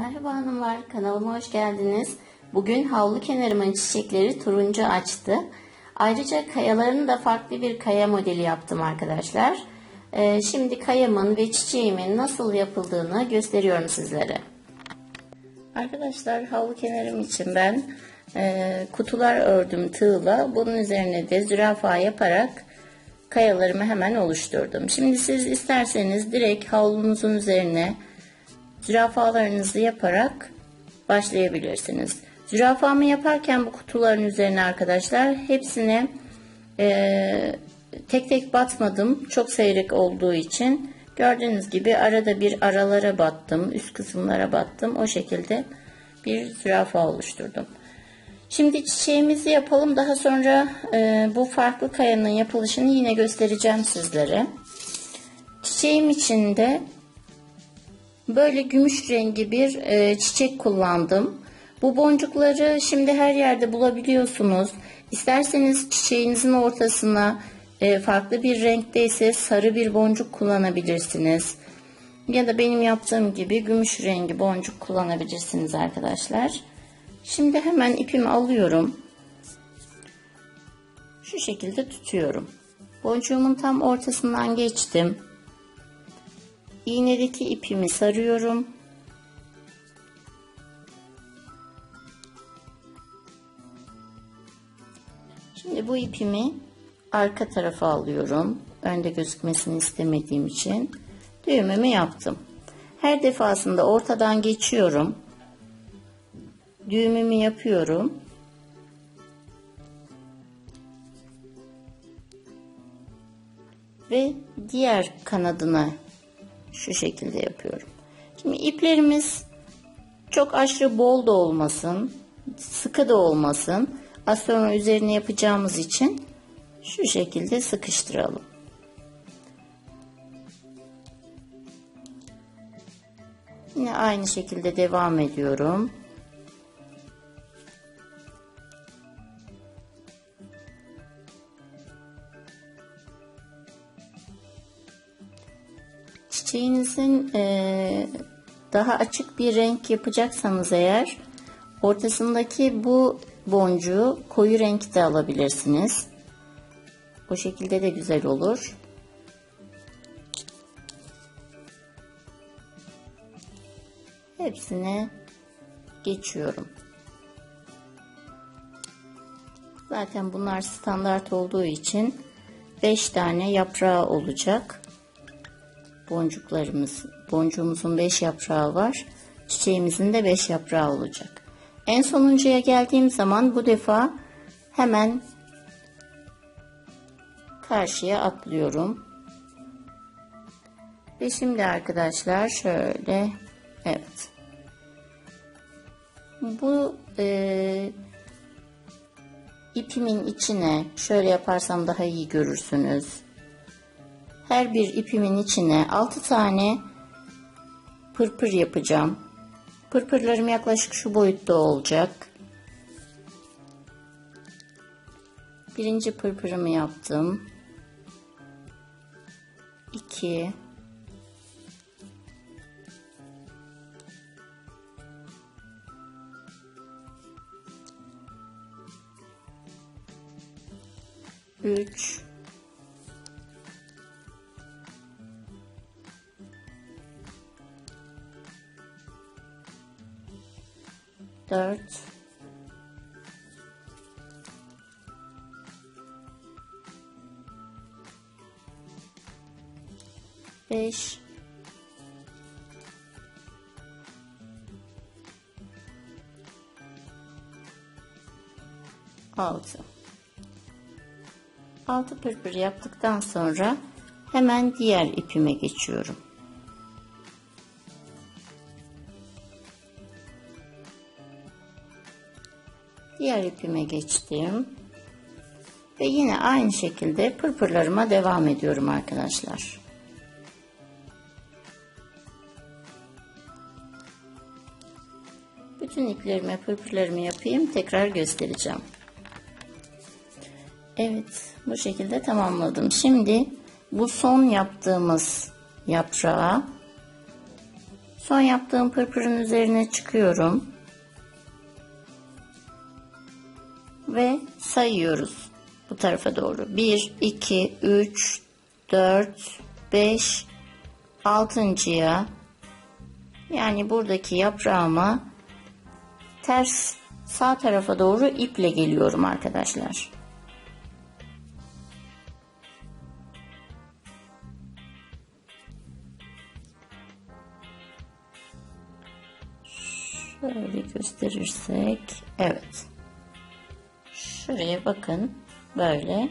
Merhaba hanımlar, kanalıma hoş geldiniz. Bugün havlu kenarımın çiçekleri turuncu açtı. Ayrıca kayalarını da farklı bir kaya modeli yaptım arkadaşlar. Ee, şimdi kayamın ve çiçeğimin nasıl yapıldığını gösteriyorum sizlere. Arkadaşlar havlu kenarım için ben e, kutular ördüm tığla. Bunun üzerine de zürafa yaparak kayalarımı hemen oluşturdum. Şimdi siz isterseniz direkt havlunuzun üzerine zürafalarınızı yaparak başlayabilirsiniz. Zürafamı yaparken bu kutuların üzerine arkadaşlar hepsine e, tek tek batmadım. Çok seyrek olduğu için gördüğünüz gibi arada bir aralara battım. Üst kısımlara battım. O şekilde bir zürafa oluşturdum. Şimdi çiçeğimizi yapalım. Daha sonra e, bu farklı kayanın yapılışını yine göstereceğim sizlere. Çiçeğim için de böyle gümüş rengi bir e, çiçek kullandım. Bu boncukları şimdi her yerde bulabiliyorsunuz. İsterseniz çiçeğinizin ortasına e, farklı bir renkte ise sarı bir boncuk kullanabilirsiniz. Ya da benim yaptığım gibi gümüş rengi boncuk kullanabilirsiniz arkadaşlar. Şimdi hemen ipimi alıyorum. Şu şekilde tutuyorum. Boncuğumun tam ortasından geçtim. İğnedeki ipimi sarıyorum. Şimdi bu ipimi arka tarafa alıyorum. Önde gözükmesini istemediğim için düğümümü yaptım. Her defasında ortadan geçiyorum. Düğümümü yapıyorum. Ve diğer kanadına şu şekilde yapıyorum. Şimdi iplerimiz çok aşırı bol da olmasın, sıkı da olmasın. Az sonra üzerine yapacağımız için şu şekilde sıkıştıralım. Yine aynı şekilde devam ediyorum. Çiçeğinizin e, daha açık bir renk yapacaksanız eğer ortasındaki bu boncuğu koyu renkte alabilirsiniz. Bu şekilde de güzel olur. Hepsine geçiyorum. Zaten bunlar standart olduğu için 5 tane yaprağı olacak boncuklarımız, boncuğumuzun 5 yaprağı var. Çiçeğimizin de 5 yaprağı olacak. En sonuncuya geldiğim zaman bu defa hemen karşıya atlıyorum. Ve şimdi arkadaşlar şöyle evet. Bu e, ipimin içine şöyle yaparsam daha iyi görürsünüz her bir ipimin içine 6 tane pırpır yapacağım. Pırpırlarım yaklaşık şu boyutta olacak. Birinci pırpırımı yaptım. 2 3 dört, beş, altı. Altı pırpır yaptıktan sonra hemen diğer ipime geçiyorum. İpime geçtim. Ve yine aynı şekilde pırpırlarıma devam ediyorum arkadaşlar. Bütün iplerime pırpırlarımı yapayım. Tekrar göstereceğim. Evet bu şekilde tamamladım. Şimdi bu son yaptığımız yaprağı Son yaptığım pırpırın üzerine çıkıyorum. Ve sayıyoruz bu tarafa doğru. 1, 2, 3, 4, 5, 6.ya yani buradaki yaprağıma ters sağ tarafa doğru iple geliyorum arkadaşlar. Şöyle gösterirsek. Evet. Şuraya bakın. Böyle.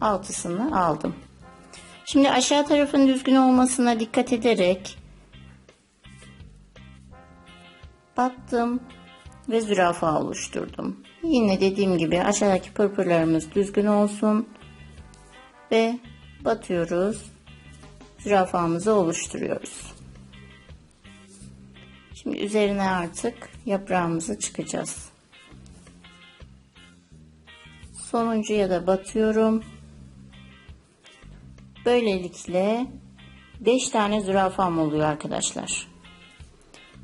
Altısını aldım. Şimdi aşağı tarafın düzgün olmasına dikkat ederek battım ve zürafa oluşturdum. Yine dediğim gibi aşağıdaki pırpırlarımız düzgün olsun ve batıyoruz. Zürafamızı oluşturuyoruz. Şimdi üzerine artık yaprağımızı çıkacağız. Sonuncuya da batıyorum. Böylelikle 5 tane zürafam oluyor arkadaşlar.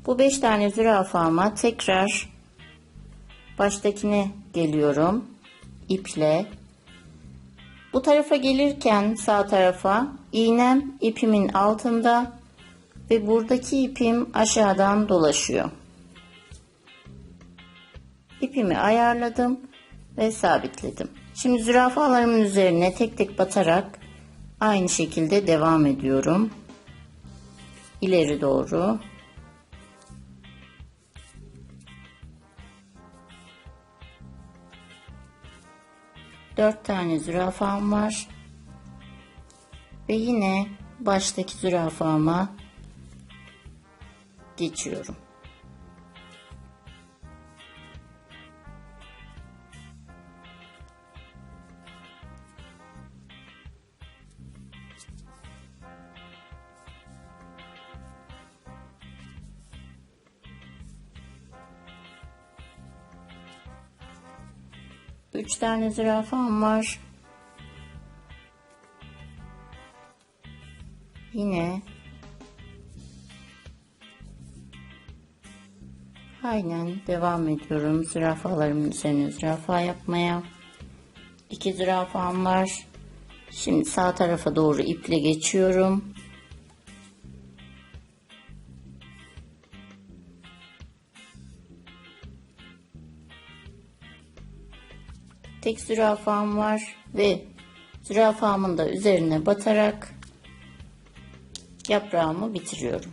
Bu 5 tane zürafama tekrar baştakine geliyorum. iple. Bu tarafa gelirken sağ tarafa iğnem ipimin altında ve buradaki ipim aşağıdan dolaşıyor. İpimi ayarladım ve sabitledim. Şimdi zürafalarımın üzerine tek tek batarak aynı şekilde devam ediyorum. İleri doğru. Dört tane zürafam var. Ve yine baştaki zürafama geçiyorum. Üç tane zürafam var. Yine aynen devam ediyorum. Zürafalarımın üzerine zürafa yapmaya. İki zürafam var. Şimdi sağ tarafa doğru iple geçiyorum. Tek zürafam var ve zürafamın da üzerine batarak yaprağımı bitiriyorum.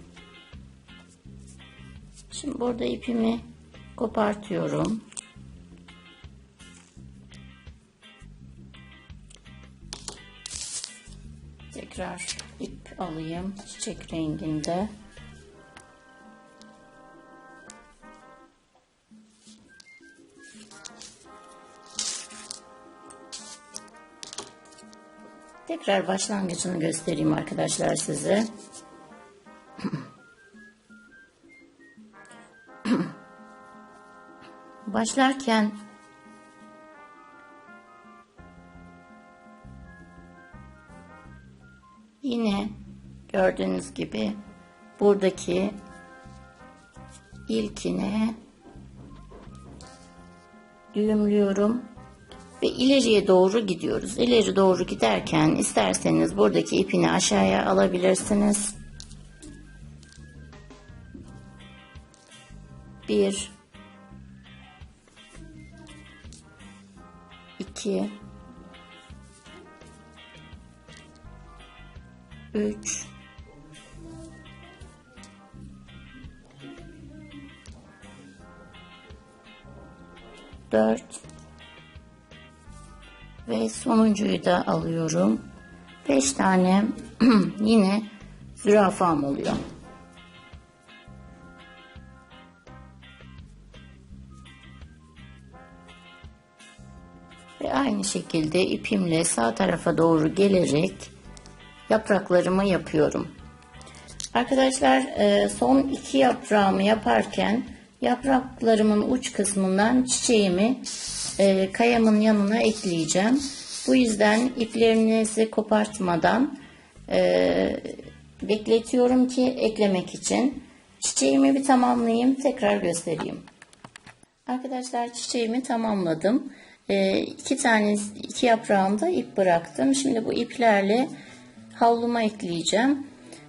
Şimdi burada ipimi kopartıyorum. Tekrar ip alayım çiçek renginde. Tekrar başlangıcını göstereyim arkadaşlar size. Başlarken yine gördüğünüz gibi buradaki ilkine düğümlüyorum ve ileriye doğru gidiyoruz. İleri doğru giderken isterseniz buradaki ipini aşağıya alabilirsiniz. Bir, iki, üç, dört, ve sonuncuyu da alıyorum. 5 tane yine zürafam oluyor. Ve aynı şekilde ipimle sağ tarafa doğru gelerek yapraklarımı yapıyorum. Arkadaşlar e, son iki yaprağımı yaparken yapraklarımın uç kısmından çiçeğimi e, kayamın yanına ekleyeceğim. Bu yüzden iplerinizi kopartmadan e, bekletiyorum ki eklemek için. Çiçeğimi bir tamamlayayım tekrar göstereyim. Arkadaşlar çiçeğimi tamamladım. Ee, iki tane iki yaprağımda ip bıraktım. Şimdi bu iplerle havluma ekleyeceğim.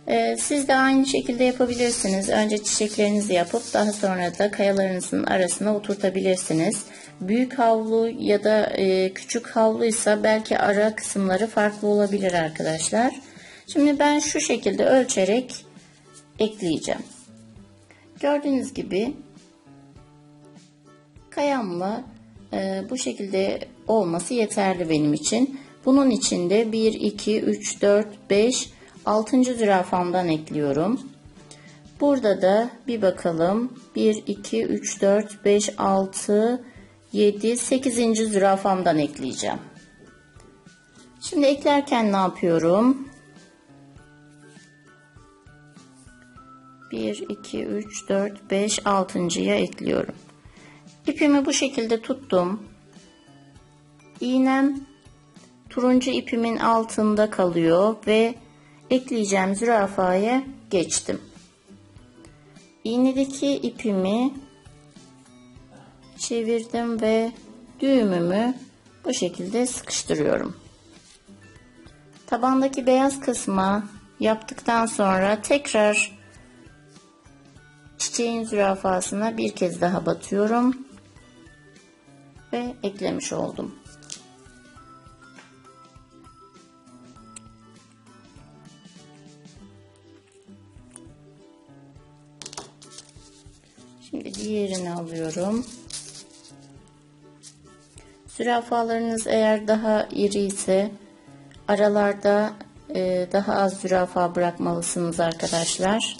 Ee, siz de aynı şekilde yapabilirsiniz. Önce çiçeklerinizi yapıp daha sonra da kayalarınızın arasına oturtabilirsiniz. Büyük havlu ya da e, küçük havluysa belki ara kısımları farklı olabilir arkadaşlar. Şimdi ben şu şekilde ölçerek ekleyeceğim. Gördüğünüz gibi kayamla e, bu şekilde olması yeterli benim için. Bunun için de 1, 2, 3, 4, 5, 6. zürafamdan ekliyorum. Burada da bir bakalım. 1, 2, 3, 4, 5, 6, 7, 8. zürafamdan ekleyeceğim. Şimdi eklerken ne yapıyorum? 1, 2, 3, 4, 5, 6.ya ekliyorum. İpimi bu şekilde tuttum. İğnem turuncu ipimin altında kalıyor ve ekleyeceğim zürafaya geçtim. İğnedeki ipimi çevirdim ve düğümümü bu şekilde sıkıştırıyorum. Tabandaki beyaz kısmı yaptıktan sonra tekrar çiçeğin zürafasına bir kez daha batıyorum ve eklemiş oldum. Şimdi diğerini alıyorum. Zürafalarınız eğer daha iri ise aralarda e, daha az zürafa bırakmalısınız arkadaşlar.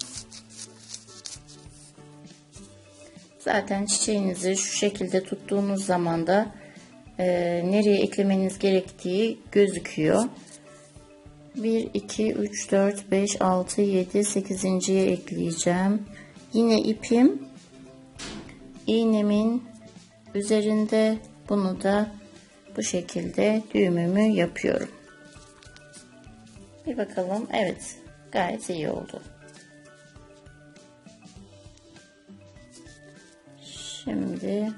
Zaten çiçeğinizi şu şekilde tuttuğunuz zaman da e, nereye eklemeniz gerektiği gözüküyor. 1, 2, 3, 4, 5, 6, 7, 8.ye ekleyeceğim. Yine ipim iğnemin üzerinde bunu da bu şekilde düğümümü yapıyorum. Bir bakalım. Evet. Gayet iyi oldu. Şimdi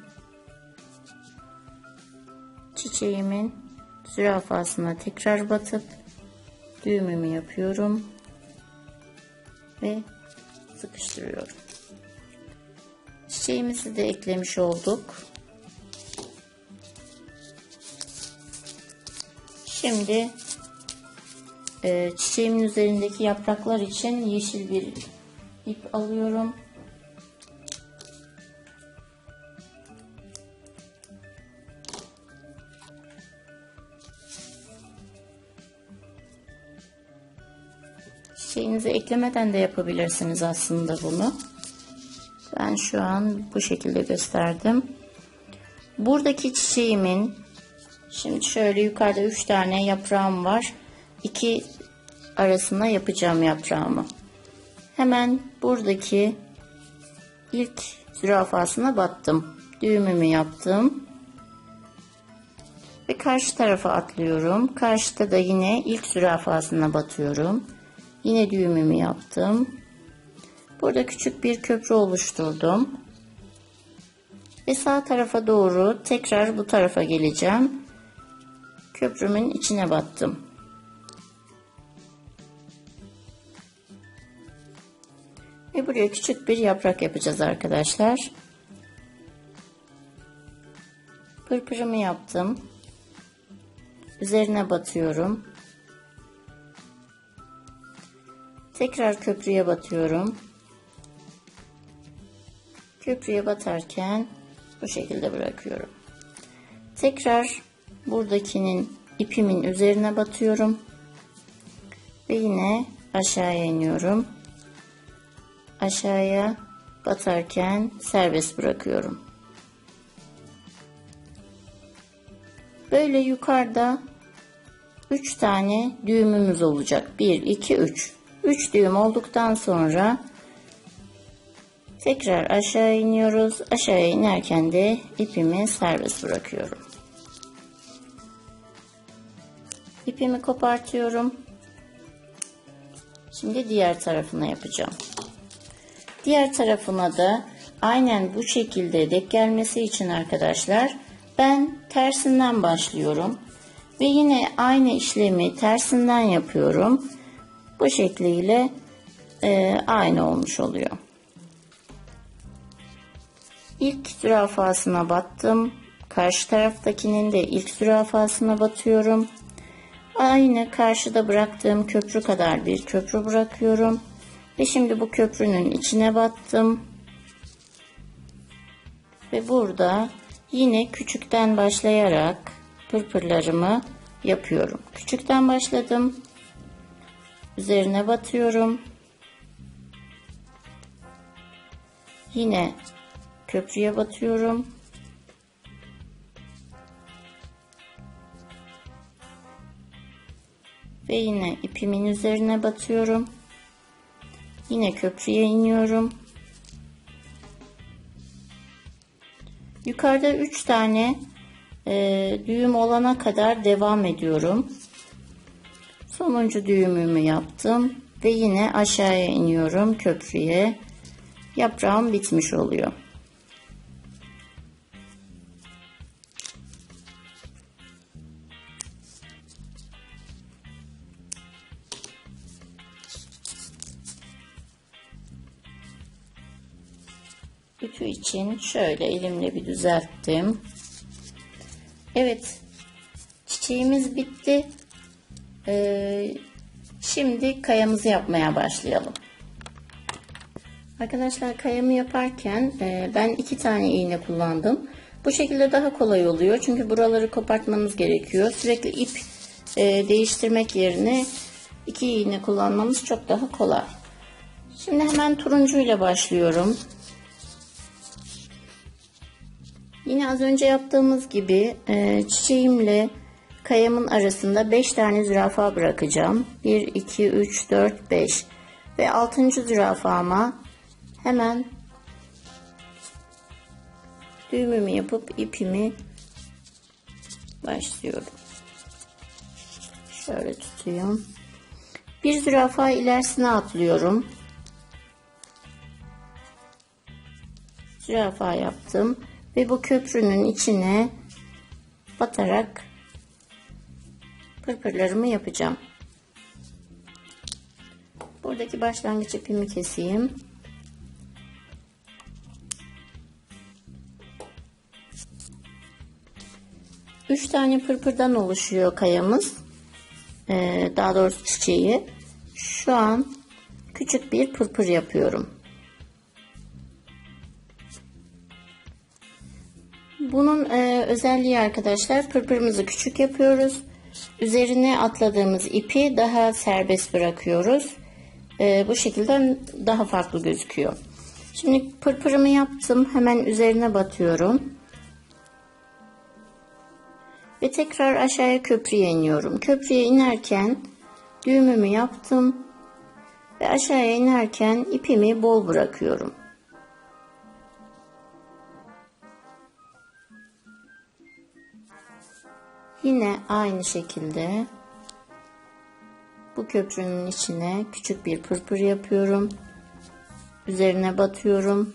çiçeğimin zürafasına tekrar batıp düğümümü yapıyorum ve sıkıştırıyorum. Çiçeğimizi de eklemiş olduk. Şimdi e, çiçeğimin üzerindeki yapraklar için yeşil bir ip alıyorum. Çiçeğinizi eklemeden de yapabilirsiniz aslında bunu. Ben şu an bu şekilde gösterdim. Buradaki çiçeğimin şimdi şöyle yukarıda 3 tane yaprağım var. 2 arasına yapacağım yaprağımı. Hemen buradaki ilk zürafasına battım. Düğümümü yaptım. Ve karşı tarafa atlıyorum. Karşıda da yine ilk zürafasına batıyorum. Yine düğümümü yaptım. Burada küçük bir köprü oluşturdum. Ve sağ tarafa doğru tekrar bu tarafa geleceğim. Köprümün içine battım. Ve buraya küçük bir yaprak yapacağız arkadaşlar. Pırpırımı yaptım. Üzerine batıyorum. Tekrar köprüye batıyorum. Köprüye batarken bu şekilde bırakıyorum. Tekrar buradakinin ipimin üzerine batıyorum. Ve yine aşağıya iniyorum. Aşağıya batarken serbest bırakıyorum. Böyle yukarıda 3 tane düğümümüz olacak. 1, 2, 3. 3 düğüm olduktan sonra tekrar aşağı iniyoruz. Aşağıya inerken de ipimi serbest bırakıyorum. İpimi kopartıyorum. Şimdi diğer tarafına yapacağım. Diğer tarafına da aynen bu şekilde denk gelmesi için arkadaşlar ben tersinden başlıyorum. Ve yine aynı işlemi tersinden yapıyorum. Bu şekliyle e, aynı olmuş oluyor. İlk zürafasına battım. Karşı taraftakinin de ilk zürafasına batıyorum. Aynı karşıda bıraktığım köprü kadar bir köprü bırakıyorum. Ve şimdi bu köprünün içine battım. Ve burada yine küçükten başlayarak pırpırlarımı yapıyorum. Küçükten başladım. Üzerine batıyorum. Yine köprüye batıyorum. Ve yine ipimin üzerine batıyorum. Yine köprüye iniyorum. Yukarıda 3 tane e, düğüm olana kadar devam ediyorum. Sonuncu düğümümü yaptım ve yine aşağıya iniyorum köprüye. Yaprağım bitmiş oluyor. İçin şöyle elimle bir düzelttim. Evet. Çiçeğimiz bitti. Ee, şimdi kayamızı yapmaya başlayalım. Arkadaşlar kayamı yaparken e, ben iki tane iğne kullandım. Bu şekilde daha kolay oluyor. Çünkü buraları kopartmamız gerekiyor. Sürekli ip e, değiştirmek yerine iki iğne kullanmamız çok daha kolay. Şimdi hemen turuncuyla başlıyorum. Yine az önce yaptığımız gibi e, çiçeğimle kayamın arasında 5 tane zürafa bırakacağım. 1, 2, 3, 4, 5 ve 6. zürafama hemen düğümümü yapıp ipimi başlıyorum. Şöyle tutayım. Bir zürafa ilerisine atlıyorum. Zürafa yaptım ve bu köprünün içine batarak pırpırlarımı yapacağım. Buradaki başlangıç ipimi keseyim. Üç tane pırpırdan oluşuyor kayamız. Ee, daha doğrusu çiçeği. Şu an küçük bir pırpır yapıyorum. Bunun e, özelliği arkadaşlar pırpırımızı küçük yapıyoruz. Üzerine atladığımız ipi daha serbest bırakıyoruz. E, bu şekilde daha farklı gözüküyor. Şimdi pırpırımı yaptım. Hemen üzerine batıyorum. Ve tekrar aşağıya köprüye iniyorum. Köprüye inerken düğümümü yaptım. Ve aşağıya inerken ipimi bol bırakıyorum. Yine aynı şekilde bu köprünün içine küçük bir pırpır yapıyorum. Üzerine batıyorum.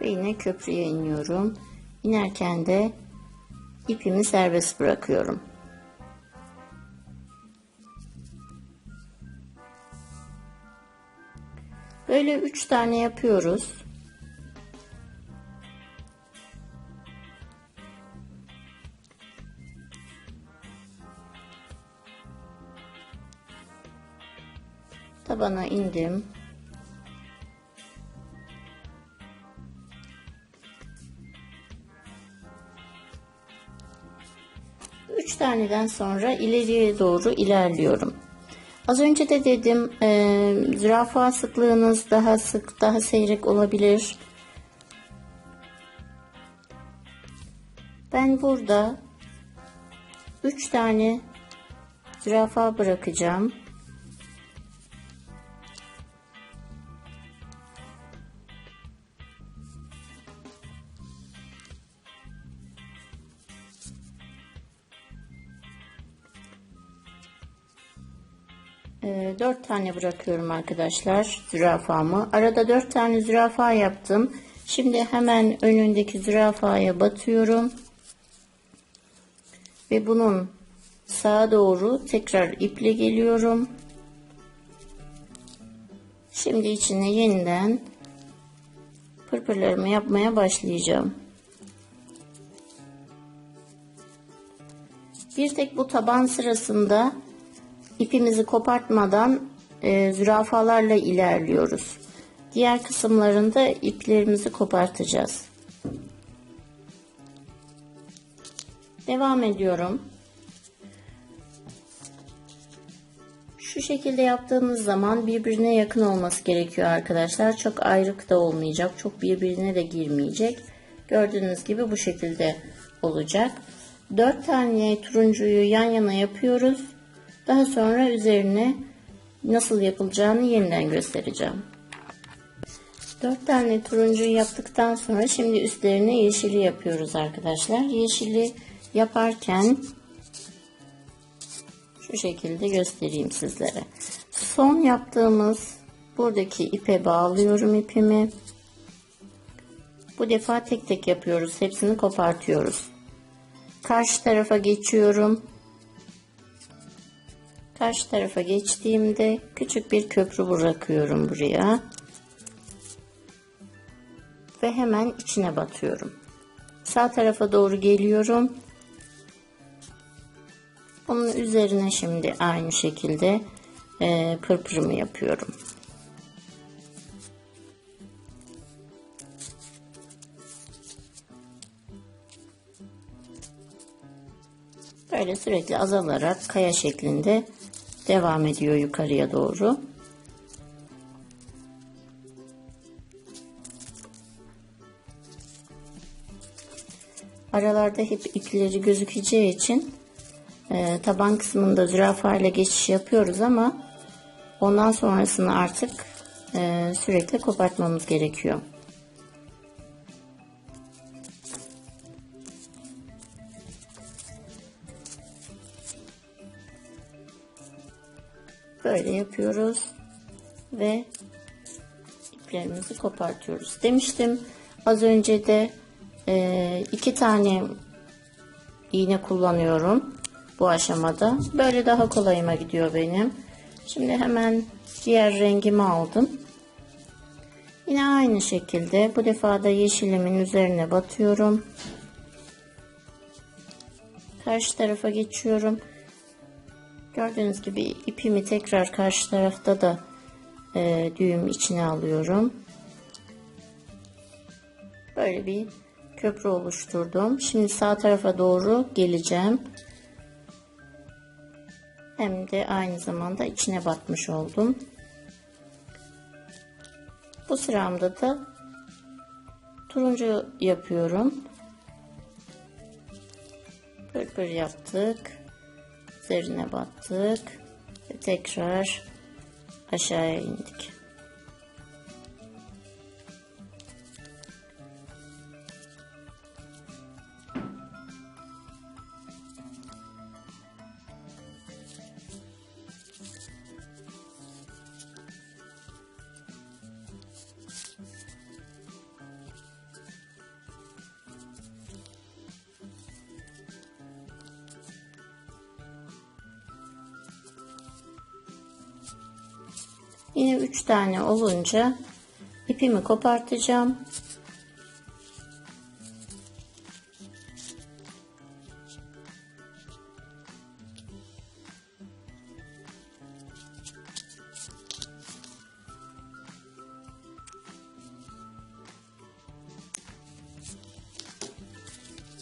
Ve yine köprüye iniyorum. İnerken de ipimi serbest bırakıyorum. Böyle üç tane yapıyoruz. Tabana indim. Üç taneden sonra ileriye doğru ilerliyorum. Az önce de dedim e, zürafa sıklığınız daha sık daha seyrek olabilir. Ben burada üç tane zürafa bırakacağım. 4 tane bırakıyorum arkadaşlar zürafamı. Arada 4 tane zürafa yaptım. Şimdi hemen önündeki zürafaya batıyorum. Ve bunun sağa doğru tekrar iple geliyorum. Şimdi içine yeniden pırpırlarımı yapmaya başlayacağım. Bir tek bu taban sırasında ipimizi kopartmadan e, zürafalarla ilerliyoruz. Diğer kısımlarında iplerimizi kopartacağız. Devam ediyorum. Şu şekilde yaptığımız zaman birbirine yakın olması gerekiyor arkadaşlar. Çok ayrık da olmayacak. Çok birbirine de girmeyecek. Gördüğünüz gibi bu şekilde olacak. 4 tane turuncuyu yan yana yapıyoruz. Daha sonra üzerine nasıl yapılacağını yeniden göstereceğim. 4 tane turuncuyu yaptıktan sonra şimdi üstlerine yeşili yapıyoruz arkadaşlar. Yeşili yaparken şu şekilde göstereyim sizlere. Son yaptığımız buradaki ipe bağlıyorum ipimi. Bu defa tek tek yapıyoruz. Hepsini kopartıyoruz. Karşı tarafa geçiyorum. Karşı tarafa geçtiğimde küçük bir köprü bırakıyorum buraya. Ve hemen içine batıyorum. Sağ tarafa doğru geliyorum. Onun üzerine şimdi aynı şekilde e, pırpırımı yapıyorum. Böyle sürekli azalarak kaya şeklinde devam ediyor yukarıya doğru. Aralarda hep ipleri gözükeceği için e, taban kısmında zürafa ile geçiş yapıyoruz ama ondan sonrasını artık e, sürekli kopartmamız gerekiyor. Böyle yapıyoruz ve iplerimizi kopartıyoruz. Demiştim az önce de e, iki tane iğne kullanıyorum bu aşamada. Böyle daha kolayıma gidiyor benim. Şimdi hemen diğer rengimi aldım. Yine aynı şekilde bu defa da yeşilimin üzerine batıyorum. Karşı tarafa geçiyorum. Gördüğünüz gibi ipimi tekrar karşı tarafta da e, düğüm içine alıyorum. Böyle bir köprü oluşturdum. Şimdi sağ tarafa doğru geleceğim. Hem de aynı zamanda içine batmış oldum. Bu sıramda da turuncu yapıyorum. Pırpır yaptık üzerine battık ve tekrar aşağıya indik. Yine 3 tane olunca ipimi kopartacağım.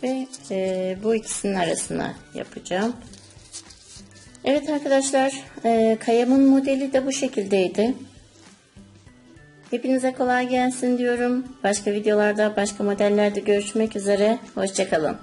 Ve e, bu ikisinin arasına yapacağım. Evet arkadaşlar, e, kayamın modeli de bu şekildeydi. Hepinize kolay gelsin diyorum. Başka videolarda, başka modellerde görüşmek üzere. Hoşçakalın.